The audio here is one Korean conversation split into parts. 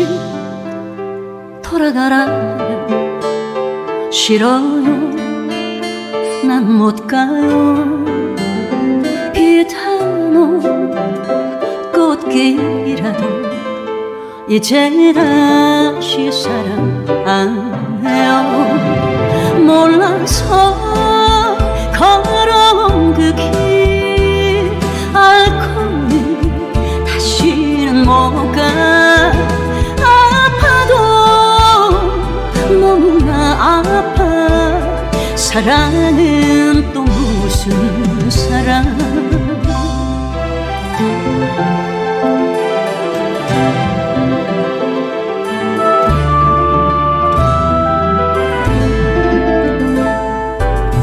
다시 돌아가라. 싫어요. 난 못 가요. 비타노. 꽃길이라 이제 다시 사랑 안 해요. 몰라서 걸어온 그길. 알코올 다시는 못 가요 사랑은 또 무슨 사랑?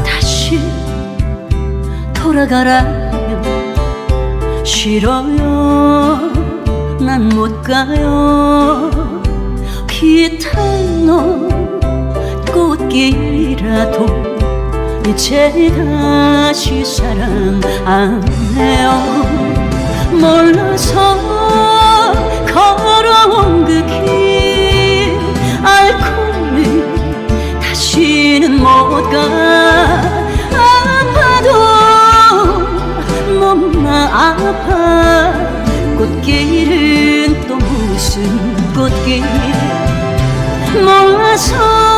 다시 돌아가라면 싫어요. 난 못 가요. 기타노 꽃길이라도 이제 다시 사랑 안 해요. 몰라서 걸어온 그길 알코올이 다시는 못 가. 아파도 너무나 아파. 꽃길은 또 무슨 꽃길? 몰라서